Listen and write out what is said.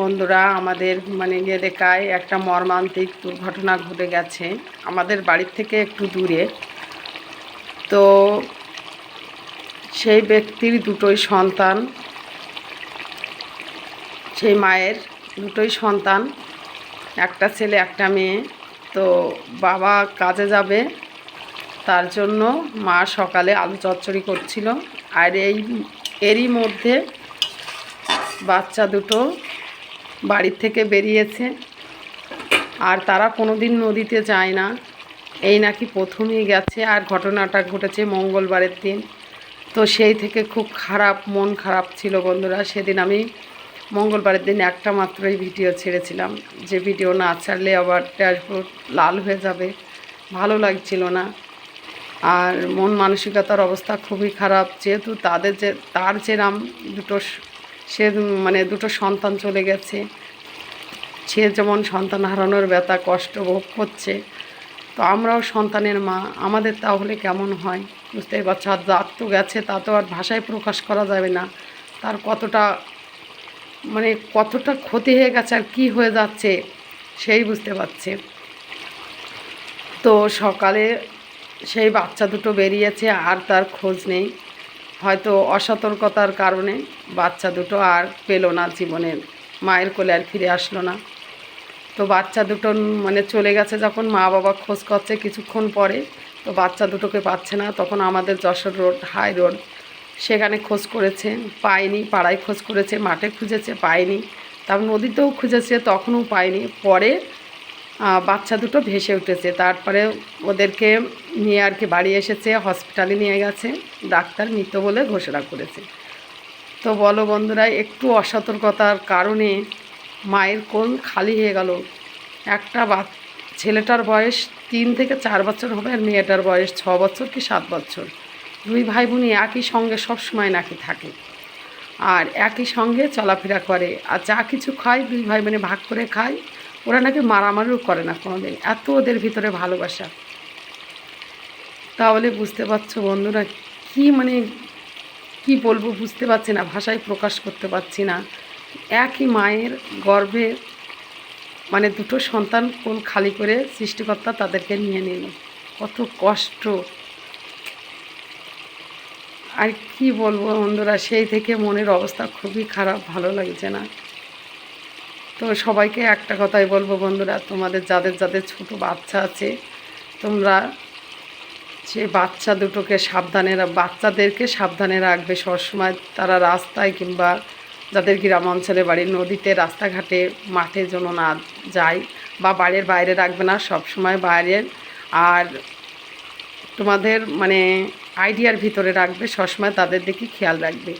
বন্ধুরা, আমাদের মানে এলাকায় একটা মর্মান্তিক দুর্ঘটনা ঘটে গেছে আমাদের বাড়ির থেকে একটু দূরে। তো সেই ব্যক্তির দুটোই সন্তান, সেই মায়ের দুটোই সন্তান, একটা ছেলে, একটা মেয়ে। তো বাবা কাজে যাবে, তার জন্য মা সকালে আলু চচ্চড়ি করছিল। আর এই, এরই মধ্যে বাচ্চা দুটো বাড়ির থেকে বেরিয়েছে। আর তারা কোনো দিন নদীতে যায় না। এই নাকি প্রথমেই গেছে আর ঘটনাটা ঘটেছে মঙ্গলবারের দিন। তো সেই থেকে খুব খারাপ, মন খারাপ ছিল বন্ধুরা। সেদিন আমি মঙ্গলবারের দিন একটা মাত্রই ভিডিও ছেড়েছিলাম। যে ভিডিও না ছাড়লে আবার ড্যাশবোর্ড লাল হয়ে যাবে। ভালো লাগছিল না। আর মন মানসিকতার অবস্থা খুবই খারাপ। যেহেতু তাদের যে, তার যেরাম দুটো স- মানে দুটো সন্তান চলে গেছে। সে যেমন সন্তান হারানোর ব্যথা, কষ্ট ভোগ করছে, তো আমরাও সন্তানের মা। আমাদের তাহলে কেমন হয়? বুঝতেই পারছ? আর যার তো গেছে, তা তো আর ভাষায় প্রকাশ করা যাবে না। তার কতটা মানে কতটা ক্ষতি হয়ে গেছে আর কী হয়ে যাচ্ছে, সেই বুঝতে পারছে। তো সকালে সেই বাচ্চা দুটো বেরিয়েছে, আর তার খোঁজ নেই। হয়তো অসতর্কতার কারণে বাচ্চা দুটো আর পেল না জীবনে, মায়ের কোলে আর ফিরে আসলো না। তো বাচ্চা দুটো মানে চলে গেছে যখন মা বাবা খোঁজ করছে কিছুক্ষণ পরে, তো বাচ্চা দুটোকে পাচ্ছে না। তখন আমাদের যশোর রোড, হাই রোড, সেখানে খোঁজ করেছে, পায়নি, পাড়ায় খোঁজ করেছে, মাঠে খুঁজেছে, পায়নি। তারপর নদীতেও খুঁজেছে, তখনও পায়নি। পরে বাচ্চা দুটো ভেসে উঠেছে। তারপরে ওদেরকে নিয়ে আর কি বাড়ি এসেছে, হসপিটালে নিয়ে গেছে, ডাক্তার মৃত বলে ঘোষণা করেছে। তো বলো বন্ধুরা, একটু অসতর্কতার কারণে মায়ের কোল খালি হয়ে গেল। একটা বা ছেলেটার বয়স তিন থেকে চার বছর হবে আর মেয়েটার বয়স ছ বছর কি সাত বছর। দুই ভাই বোনই একই সঙ্গে সব সময় নাকি থাকে। আর একই সঙ্গে চলাফেরা করে। আর যা কিছু খায়, দুই ভাই বোনে ভাগ করে খায়। ওরা নাকি মারামারিও করে না কোনোদিন। এত ওদের ভিতরে ভালোবাসা। তাহলে বুঝতে পারছ বন্ধুরা, কি মানে কি বলব বুঝতে পারছি না, ভাষায় প্রকাশ করতে পারছি না। একই মায়ের গর্ভে মানে দুটো সন্তান কোল খালি করে সৃষ্টিকর্তা তাদেরকে নিয়ে নিল। কত কষ্ট। আর কি বলব বন্ধুরা, সেই থেকে মনের অবস্থা খুবই খারাপ, ভালো লাগছে না। তো সবাইকে একটা কথাই বলব বন্ধুরা, তোমাদের যাদের যাদের ছোট বাচ্চা আছে, তোমরা সে বাচ্চা দুটোকে সাবধানে বাচ্চাদেরকে সাবধানে রাখবে সবসময়। তারা রাস্তায় কিংবা যাদের গ্রাম অঞ্চলে বাড়ি নদীতে, রাস্তাঘাটে, মাঠে যেন না যায় বা বাড়ির বাইরে রাখবে না সব সময় বাইরে। আর তোমাদের মানে আইডিয়ার ভিতরে রাখবে, সবসময় তাদের দিকে খেয়াল রাখবে।